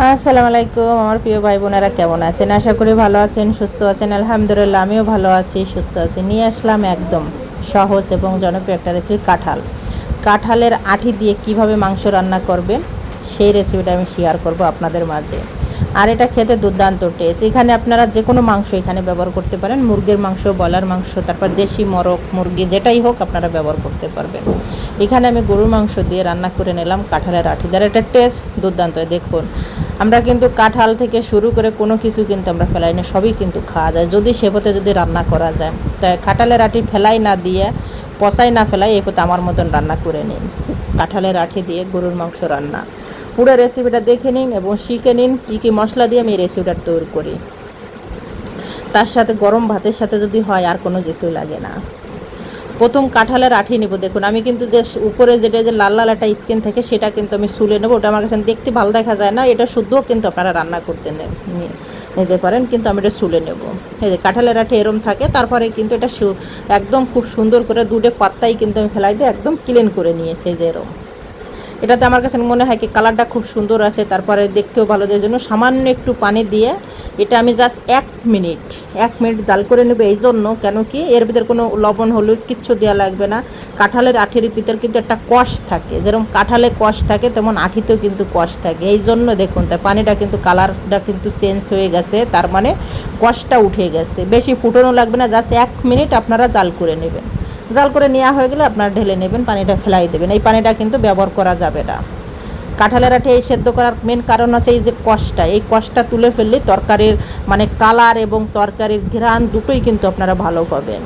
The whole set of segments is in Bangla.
আসসালামু আলাইকুম, আমার প্রিয় ভাই বোনেরা কেমন আছেন? আশা করি ভালো আছেন, সুস্থ আছেন। আলহামদুলিল্লাহ, আমিও ভালো আছি, সুস্থ আছি। নিয়ে আসলাম একদম সহজ এবং জনপ্রিয় একটা রেসিপি কাঁঠাল। কাঁঠালের আঠি দিয়ে কীভাবে মাংস রান্না করবেন, সেই রেসিপিটা আমি শেয়ার করব আপনাদের মাঝে। আর এটা খেতে দুর্দান্ত টেস্ট এখানে আপনারা যে কোনো মাংস এখানে ব্যবহার করতে পারেন। মুরগির মাংস, ব্রয়লার মাংস, তারপর দেশি মরক মুরগি যেটাই হোক আপনারা ব্যবহার করতে পারবেন। এখানে আমি গরুর মাংস দিয়ে রান্না করে নিলাম কাঁঠালের আঠি। যার একটা টেস্ট দুর্দান্ত দেখুন। আমরা কিন্তু কাঁঠাল থেকে শুরু করে কোনো কিছু কিন্তু আমরা ফেলাই না, সবই কিন্তু খাওয়া যায়। যদি সে পথে যদি রান্না করা যায় তাই কাঁঠালের আঠি ফেলাই না দিয়ে, পচাই না ফেলাই এই পথে আমার মতন রান্না করে নিন। কাঁঠালের আঠি দিয়ে গরুর মাংস রান্না। পুরো রেসিপিটা দেখে নিন এবং শিখে নিন কী কী মশলা দিয়ে আমি এই রেসিপিটা তৈরি করি। তার সাথে গরম ভাতের সাথে যদি হয় আর কোনো কিছুই লাগে না। প্রথম কাঁঠালের আঠি নেব, দেখুন, আমি কিন্তু যে উপরে যেটা যে লাল লাল একটা স্কিন থাকে সেটা কিন্তু আমি সুলে নেব, ওটা আমার কাছে দেখতে ভালো দেখা যায় না, এটা শুদ্ধও কিন্তু আপনারা রান্না করতে নিতে পারেন, কিন্তু আমি এটা সুলে নেব। এই যে কাঁঠালের আঠি এরম থাকে, তারপরে কিন্তু এটা একদম খুব সুন্দর করে দুটো পাত্তাই কিন্তু আমি ফেলাই দিয়ে একদম ক্লিন করে নিয়েছি যে এরম। এটাতে আমার কাছে মনে হয় কি কালারটা খুব সুন্দর আছে, তারপরে দেখতেও ভালো যে জন্য সামান্য একটু পানি দিয়ে এটা আমি জাস্ট এক মিনিট এক মিনিট জাল করে নেব। এই জন্য কেন কি এর ভিতরে কোনো লবণ, হলুদ কিচ্ছু দেওয়া লাগবে না। কাঁঠালের আঠির ভিতরে কিন্তু একটা কষ থাকে, যেরকম কাঁঠালে কষ থাকে তেমন আঠিতেও কিন্তু কষ থাকে। এই জন্য দেখুন তাই পানিটা কিন্তু, কালারটা কিন্তু চেঞ্জ হয়ে গেছে, তার মানে কষটা উঠে গেছে। বেশি ফুটানো লাগবে না জাস্ট এক মিনিট আপনারা জাল করে নেবেন। জাল করে নেওয়া হয়ে গেলে আপনারা ঢেলে নেবেন, পানিটা ফেলাই দেবেন। এই পানিটা কিন্তু ব্যবহার করা যাবে না। কাঁঠালের আঠে এই সেদ্ধ করার মেন কারণ আছে এই যে কষটা এই কষটা তুলে ফেললে তরকারির মানে কালার এবং তরকারির ঘ্রাণ দুটোই কিন্তু আপনারা ভালো পাবেন।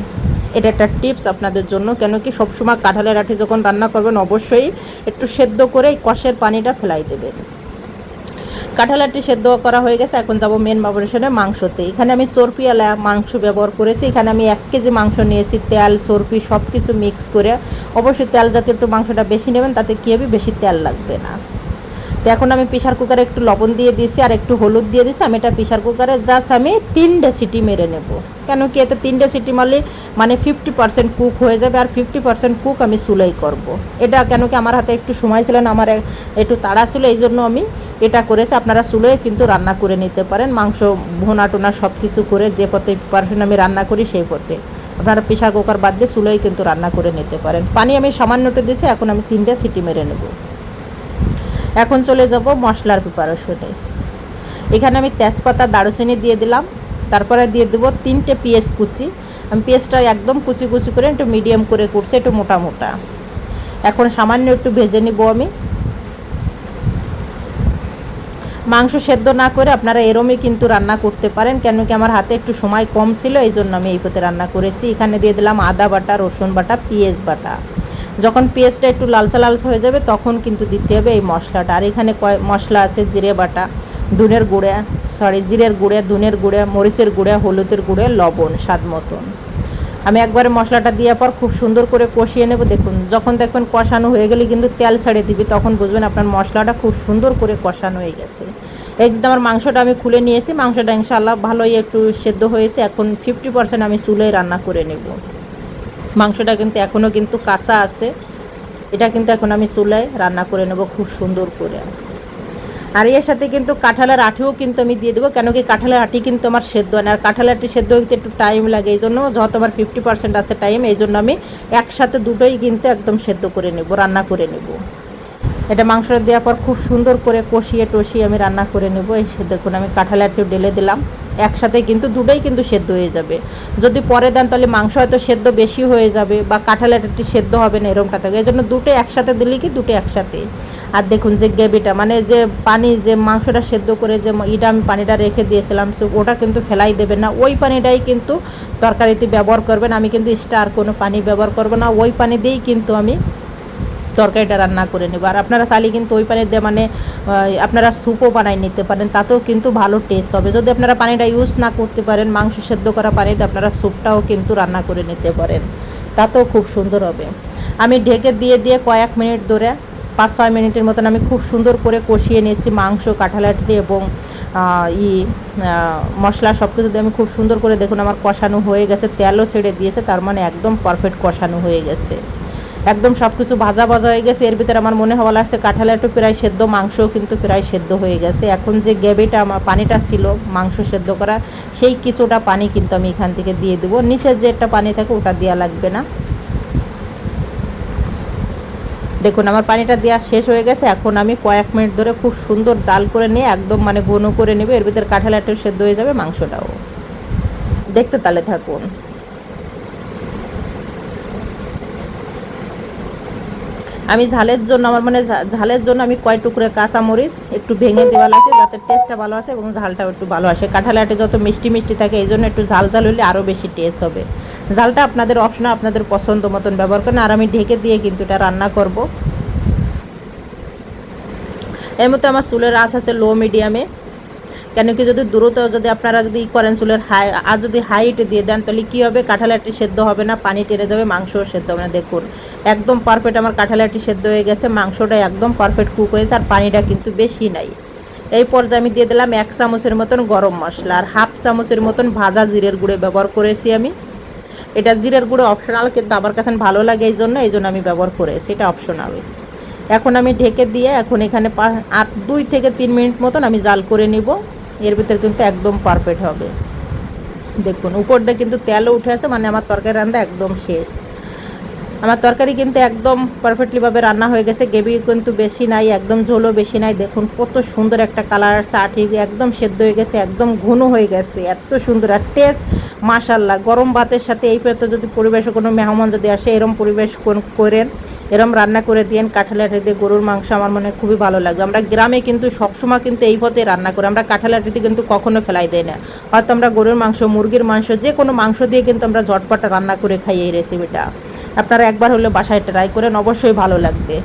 এটা একটা টিপস আপনাদের জন্য কেন কি সবসময় কাঁঠালের আঠি যখন রান্না করবেন, অবশ্যই একটু সেদ্ধ করে এই কষের পানিটা ফেলাই দেবেন। কাঁঠালাটি সেদ্ধ করা হয়ে গেছে, এখন যাব মেন বাবরেশনে মাংসতে। এখানে আমি চর্পিওয়ালা মাংস ব্যবহার করেছি, এখানে আমি এক কেজি মাংস নিয়েছি, তেল চর্পি সব কিছু মিক্স করে। অবশ্যই তেল জাতীয় একটু মাংসটা বেশি নেবেন, তাতে কী হবে? বেশি তেল লাগবে না। তো এখন আমি প্রেশার কুকারে একটু লবণ দিয়ে দিয়েছি আর একটু হলুদ দিয়ে দিয়েছি। আমি এটা প্রেশার কুকারে জাস্ট আমি তিনটে সিটি মেরে নেব। কেন কি এতে তিনটে সিটি মারলে মানে ফিফটি পার্সেন্ট কুক হয়ে যাবে আর ফিফটি পার্সেন্ট কুক আমি চুলাই করব। এটা কেন কি আমার হাতে একটু সময় ছিল না, আমার একটু তাড়া ছিল, এই জন্য আমি এটা করেছি। আপনারা চুলোয় কিন্তু রান্না করে নিতে পারেন, মাংস, ভোনা টোনা সব কিছু করে যে পথে পার্সেন্ট আমি রান্না করি সেই পথে। আপনারা প্রেশার কুকার বাদ দিয়ে চুলোয় কিন্তু রান্না করে নিতে পারেন। পানি আমি সামান্যটা দিয়েছি, এখন আমি তিনটে সিটি মেরে নেব। এখন চলে যাব মশলার প্রিপারেশনে। এখানে আমি তেজপাতা, দারুচিনি দিয়ে দিলাম। তারপরে দিয়ে দেবো তিনটে পেঁয়াজ কুচি। আমি পেঁয়াজটা একদম কুচি কুচি করে একটু মিডিয়াম করে করছি, একটু মোটা মোটা। এখন সামান্য একটু ভেজে নিব আমি। মাংস সেদ্ধ না করে আপনারা এরমই কিন্তু রান্না করতে পারেন, কেন কি আমার হাতে একটু সময় কম ছিল এই জন্য আমি এই পথে রান্না করেছি। এখানে দিয়ে দিলাম আদা বাটা, রসুন বাটা, পেঁয়াজ বাটা। যখন পেঁয়াজটা একটু লালসা লালসা হয়ে যাবে, তখন কিন্তু দিতে হবে এই মশলাটা। আর এখানে কয় মশলা আছে, জিরে বাটা দুনের গুঁড়া সরি জিরের গুঁড়া দুনের গুঁড়া, মরিচের গুঁড়া, হলুদের গুঁড়া, লবণ স্বাদ মতন। আমি একবারে মশলাটা দেওয়ার পর খুব সুন্দর করে কষিয়ে নেব। দেখুন, যখন দেখবেন কষানো হয়ে গেলে কিন্তু তেল ছাড়ে দিবি, তখন বুঝবেন আপনার মশলাটা খুব সুন্দর করে কষানো হয়ে গেছে। একদম আমার মাংসটা আমি খুলে নিয়েছি, মাংসটা ইনশাল্লাহ ভালোই একটু সেদ্ধ হয়েছে। এখন ফিফটি পার্সেন্ট আমি চুলোয় রান্না করে নেব। মাংসটা কিন্তু এখনও কিন্তু কাঁচা আছে। এটা কিন্তু এখন আমি চুলায় রান্না করে নেব খুব সুন্দর করে। আর এর সাথে কিন্তু কাঁঠালের আঠিও কিন্তু আমি দিয়ে দেবো, কেন কি কাঁঠালের আঠি কিন্তু আমার সেদ্ধ হয় না। আর কাঁঠালের আঠি সেদ্ধ হতে একটু টাইম লাগে, এই জন্য যত আমার ফিফটি পার্সেন্ট আছে টাইম এই জন্য আমি একসাথে দুটোই কিন্তু একদম সেদ্ধ করে নেব, রান্না করে নেব। এটা মাংস দেওয়ার পর খুব সুন্দর করে কষিয়ে টষিয়ে আমি রান্না করে নেব। এই দেখুন, আমি কাঁঠাল আঠিও ঢেলে দিলাম। একসাথে কিন্তু দুটোই কিন্তু সেদ্ধ হয়ে যাবে। যদি পরে দেন তাহলে মাংস হয়তো সেদ্ধ বেশি হয়ে যাবে বা কাঁঠাল একটি সেদ্ধ হবে না এরকমটা থাকে। এই জন্য দুটো একসাথে দিলে কি দুটো একসাথে। আর দেখুন যে গ্রেভিটা মানে যে পানি, যে মাংসটা সেদ্ধ করে যে ইটা আমি পানিটা রেখে দিয়েছিলাম, সে ওটা কিন্তু ফেলাই দেবেন না। ওই পানিটাই কিন্তু তরকারিতে ব্যবহার করবেন। আমি কিন্তু স্টার কোনো পানি ব্যবহার করব না। ওই পানি দিয়েই কিন্তু আমি তরকারিটা রান্না করে নেব। আর আপনারা চাইলে কিন্তু ওই পানি দিয়ে মানে আপনারা স্যুপও বানাই নিতে পারেন, তাতেও কিন্তু ভালো টেস্ট হবে। যদি আপনারা পানিটা ইউজ না করতে পারেন, মাংস সেদ্ধ করা পানিতে আপনারা স্যুপটাও কিন্তু রান্না করে নিতে পারেন। তাতেও খুব সুন্দর হবে। আমি ঢেকে দিয়ে দিয়ে কয়েক মিনিট ধরে, পাঁচ ছয় মিনিটের মতন আমি খুব সুন্দর করে কষিয়ে নিয়েছি মাংস, কাঁঠালাটি এবং ই মশলা সব কিছু দিয়ে আমি খুব সুন্দর করে দেখুন আমার কষানো হয়ে গেছে, তেলও ছেড়ে দিয়েছে, তার মানে একদম পারফেক্ট কষানো হয়ে গেছে। একদম সব কিছু ভাজা ভাজা হয়ে গেছে। এর ভিতরে আমার মনে হওয়া লাগছে কাঁঠালের একটু প্রায় সেদ্ধ, মাংসও কিন্তু প্রায় সেদ্ধ হয়ে গেছে। এখন যে গ্রেভিটা আমার পানিটা ছিল মাংস সেদ্ধ করা সেই কিছুটা পানি কিন্তু আমি এখান থেকে দিয়ে দেবো। নিচের যে একটা পানি থাকে ওটা দেওয়া লাগবে না। দেখুন, আমার পানিটা দেওয়া শেষ হয়ে গেছে। এখন আমি কয়েক মিনিট ধরে খুব সুন্দর জাল করে নিয়ে একদম মানে ঘন করে নেবে। এর ভিতরে কাঁঠাল একটু সেদ্ধ হয়ে যাবে, মাংসটাও। দেখতে তালে থাকুন। আমি ঝালের জন্য, আমার মানে ঝালের জন্য আমি কয় টুকরে কাঁচা মরিচ একটু ভেঙে দেওয়া লাগছে যাতে টেস্টটা ভালো আসে এবং ঝালটাও একটু ভালো আসে। কাঁঠাল আটে যত মিষ্টি মিষ্টি থাকে এই জন্য একটু ঝাল ঝাল হলে আরও বেশি টেস্ট হবে। ঝালটা আপনাদের অপশনাল আপনাদের পছন্দ মতন ব্যবহার করেন, আর আমি ঢেকে দিয়ে কিন্তু এটা রান্না করব। এর মধ্যে আমার চুলের আঁচ আছে লো মিডিয়ামে কেন কি যদি দ্রুত যদি আপনারা যদি করেন চুলের হাই আর যদি হাইট দিয়ে দেন, তাহলে কী হবে? কাঁঠালাটি সেদ্ধ হবে না, পানি টেনে যাবে, মাংসও সেদ্ধ হবে না। দেখুন, একদম পারফেক্ট আমার কাঁঠালাটি সেদ্ধ হয়ে গেছে, মাংসটা একদম পারফেক্ট কুক হয়েছে, আর পানিটা কিন্তু বেশি নাই। এই পর্যায়ে আমি দিয়ে দিলাম এক চামচের মতন গরম মশলা, আর হাফ চামচের মতন ভাজা জিরের গুঁড়ো ব্যবহার করেছি আমি। এটা জিরের গুঁড়ো অপশনাল কিন্তু আমার কাছে ভালো লাগে এই জন্য এই জন্য আমি ব্যবহার করেছি, এটা অপশনাল এখন আমি ঢেকে দিয়ে, এখন এখানে আট দুই থেকে তিন মিনিট মতন আমি জাল করে নিব। এর ভিতরে কিন্তু একদম পারফেক্ট হবে। দেখুন উপর দিয়ে কিন্তু তেলও উঠে আসে মানে আমার তরকারি রান্না একদম শেষ। আমার তরকারি কিন্তু একদম পারফেক্টলিভাবে রান্না হয়ে গেছে। গ্রেভি কিন্তু বেশি নাই, একদম ঝোলও বেশি নাই। দেখুন কত সুন্দর একটা কালার আসছে একদম সেদ্ধ হয়ে গেছে, একদম ঘন হয়ে গেছে। এত সুন্দর আর টেস্ট মাশাল্লাহ গরম ভাতের সাথে এই পেতে যদি পরিবেশে কোনো মেহমান যদি আসে, এরম পরিবেশ করেন, এরম রান্না করে দিয়েন কাঁঠালাটি দিয়ে গরুর মাংস আমার মনে হয় খুবই ভালো লাগবে। আমরা গ্রামে কিন্তু সবসময় কিন্তু এই পথে রান্না করি। আমরা কাঁঠাল কাঁঠালাটিতে কিন্তু কখনো ফেলাই দেয় না। হয়তো আমরা গরুর মাংস, মুরগির মাংস যে কোনো মাংস দিয়ে কিন্তু আমরা ঝটপট রান্না করে খাই এই রেসিপিটা আপনারা একবার হলে বাসায় ট্রাই করেন, অবশ্যই ভালো লাগবে।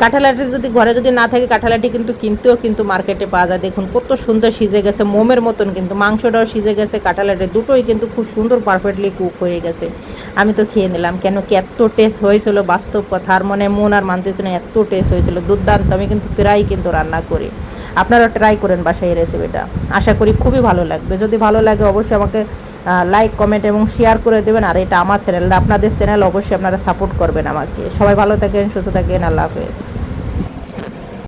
কাঁঠালাটি যদি ঘরে যদি না থাকে, কাঁঠালাটি কিন্তু কিনতেও কিন্তু মার্কেটে পাওয়া যায়। দেখুন, কত সুন্দর সিজে গেছে, মোমের মতন কিন্তু, মাংসটাও সিজে গেছে, কাঁঠালাটি দুটোই কিন্তু খুব সুন্দর পারফেক্টলি কুক হয়ে গেছে। আমি তো খেয়ে নিলাম, কেন কি এত টেস্ট হয়েছিল, বাস্তব কথা। আর মনে মন আর মানতেছে না, এত টেস্ট হয়েছিল, দুর্দান্ত। আমি কিন্তু প্রায় কিন্তু রান্না করি। আপনারা ট্রাই করেন বাসায় এই রেসিপিটা আশা করি খুবই ভালো লাগবে। যদি ভালো লাগে, অবশ্যই আমাকে লাইক কমেন্ট এবং শেয়ার করে দেবেন। আর এটা আমার চ্যানেল আপনাদের চ্যানেল অবশ্যই আপনারা সাপোর্ট করবেন আমাকে। সবাই ভালো থাকেন, সুস্থ থাকেন, আল্লাহ হাফেজ।